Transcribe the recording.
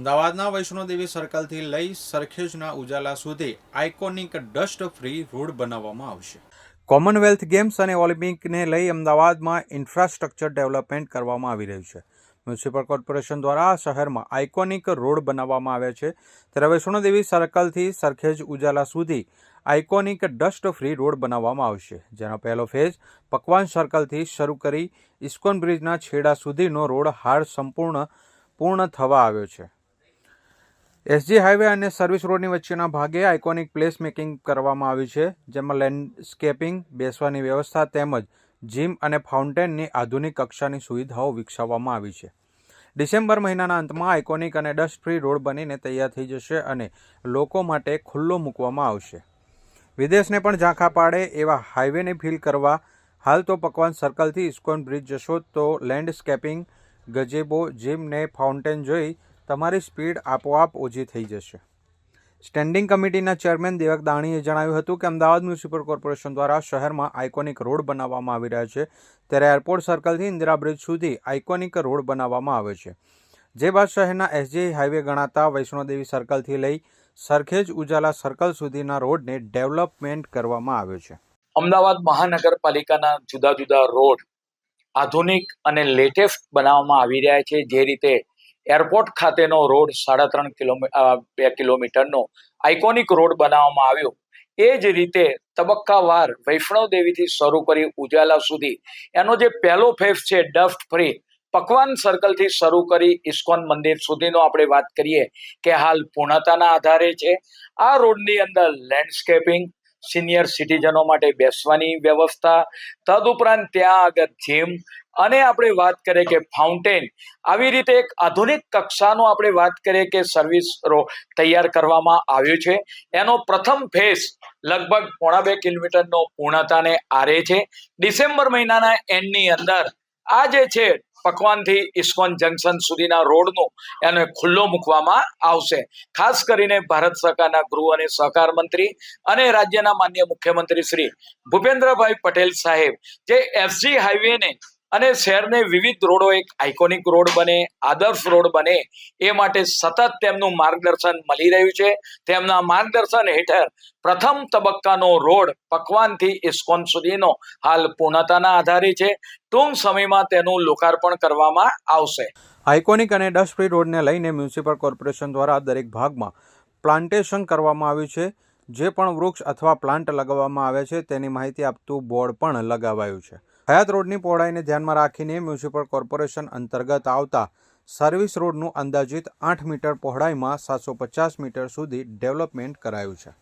અમદાવાદના વૈષ્ણોદેવી સર્કલથી લઈ સરખેજના ઉજાલા સુધી આઇકોનિક ડસ્ટ ફ્રી રોડ બનાવવામાં આવશે. કોમનવેલ્થ ગેમ્સ અને ઓલિમ્પિકને લઈ અમદાવાદમાં ઇન્ફ્રાસ્ટ્રક્ચર ડેવલપમેન્ટ કરવામાં આવી રહ્યું છે. મ્યુનિસિપલ કોર્પોરેશન દ્વારા શહેરમાં આઇકોનિક રોડ બનાવવામાં આવ્યા છે. ત્યારે વૈષ્ણોદેવી સર્કલથી સરખેજ ઉજાલા સુધી આઇકોનિક ડસ્ટ ફ્રી રોડ બનાવવામાં આવશે. જેનો પહેલો ફેઝ પકવાન સર્કલથી શરૂ કરી ઇસ્કોન બ્રિજના છેડા સુધીનો રોડ હાર સંપૂર્ણ, પૂર્ણ થવા આવ્યો છે. એસજી હાઈવે અને સર્વિસ રોડની વચ્ચેના ભાગે આઇકોનિક પ્લેસ મેકિંગ કરવામાં આવ્યું છે, જેમાં લેન્ડસ્કેપિંગ, બેસવાની વ્યવસ્થા તેમજ જીમ અને ફાઉન્ટેનની આધુનિક કક્ષાની સુવિધાઓ વિકસાવવામાં આવી છે. ડિસેમ્બર મહિનાના અંતમાં આઇકોનિક અને ડસ્ટ ફ્રી રોડ બનીને તૈયાર થઈ જશે અને લોકો માટે ખુલ્લો મૂકવામાં આવશે. વિદેશને પણ ઝાંખા પાડે એવા હાઈવેને ફીલ કરવા, હાલ તો પકવાન સર્કલથી ઇસ્કોન બ્રિજ જશો તો લેન્ડસ્કેપિંગ ગજેબો જીમ ને ફાઉન્ટેન જોઈ તમારી સ્પીડ આપોઆપ ઓછી થઈ જશે. સ્ટેન્ડિંગ કમિટીના ચેરમેન દેવક દાણીએ જણાવ્યું હતું કે અમદાવાદ મ્યુનિસિપલ કોર્પોરેશન દ્વારા શહેરમાં આઇકોનિક રોડ બનાવવામાં આવી રહ્યા છે. ત્યારે એરપોર્ટ સર્કલથી ઇન્દિરા બ્રિજ સુધી આઇકોનિક રોડ બનાવવામાં આવે છે. જે બાદ શહેરના એસજી હાઈવે ગણાતા વૈષ્ણોદેવી સર્કલથી લઈ સરખેજ ઉજાલા સર્કલ સુધીના રોડને ડેવલપમેન્ટ કરવામાં આવ્યો છે. અમદાવાદ મહાનગરપાલિકાના જુદા જુદા રોડ આધુનિક અને લેટેસ્ટ બનાવવામાં આવી રહ્યા છે. જે રીતે એરપોર્ટ ખાતેનો રોડ સાડા ત્રણ કિલોમીટર બે કિલોમીટરનો આઇકોનિક રોડ બનાવવામાં આવ્યો. એ જ રીતે તબક્કાવાર વૈષ્ણવદેવીથી શરૂ કરી ઉજાલા સુધી એનો જે પહેલો ફેઝ છે ડફ્ટ ફ્રી, પકવાન સર્કલથી શરૂ કરી ઇસ્કોન મંદિર સુધીનો આપણે વાત કરીએ કે હાલ પૂર્ણતાના આધારે છે. આ રોડની અંદર લેન્ડસ્કેપિંગ સિનિયર સિટીઝનો માટે બેસવાની વ્યવસ્થા. તદુપરાંત ત્યાં આગળ જીમ અને આપણે વાત કરીએ કે ફાઉન્ટેન આવી રીતે એક આધુનિક કક્ષાનો આપણે વાત કરીએ કે સર્વિસ તૈયાર કરવામાં આવ્યો છે. એનો પ્રથમ ફેઝ લગભગ પોણા બે કિલોમીટરનો પૂર્ણતાને આરે છે. ડિસેમ્બર મહિનાના એન્ડની અંદર આ જે છે પકવાનથી ઇસ્કોન જંકશન સુધીના રોડનો એને ખુલ્લો મૂકવામાં આવશે. ખાસ કરીને ભારત સરકારના ગૃહ અને સહકાર મંત્રી અને રાજ્યના માન્ય મુખ્યમંત્રી શ્રી ભૂપેન્દ્રભાઈ પટેલ સાહેબ, જે એફજી હાઈવેને અને શહેરને વિવિધ રોડો, એક આઇકોનિક રોડ બને, આદર્શ રોડ બને, એ માટે સતત તેમનું માર્ગદર્શન મળી રહ્યું છે. તેમના માર્ગદર્શન હેઠળ પ્રથમ તબક્કાનો રોડ પકવાનથી ઇસ્કોન સુધીનો હાલ પૂર્ણતાના આધારે છે. ટૂંક સમયમાં તેનું લોકાર્પણ કરવામાં આવશે. આઇકોનિક અને ડસ્ટ ફ્રી રોડને લઈને મ્યુનિસિપલ કોર્પોરેશન દ્વારા દરેક ભાગમાં પ્લાન્ટેશન કરવામાં આવ્યું છે. જે પણ વૃક્ષ અથવા પ્લાન્ટ લગાવવામાં આવે છે, તેની માહિતી આપતું બોર્ડ પણ લગાવાયું છે. હયાત રોડની પહોળાઈને ધ્યાનમાં રાખીને મ્યુનિસિપલ કોર્પોરેશન અંતર્ગત આવતા સર્વિસ રોડનું અંદાજિત આઠ મીટર પહોળાઈમાં સાતસો પચાસ મીટર સુધી ડેવલપમેન્ટ કરાયું છે.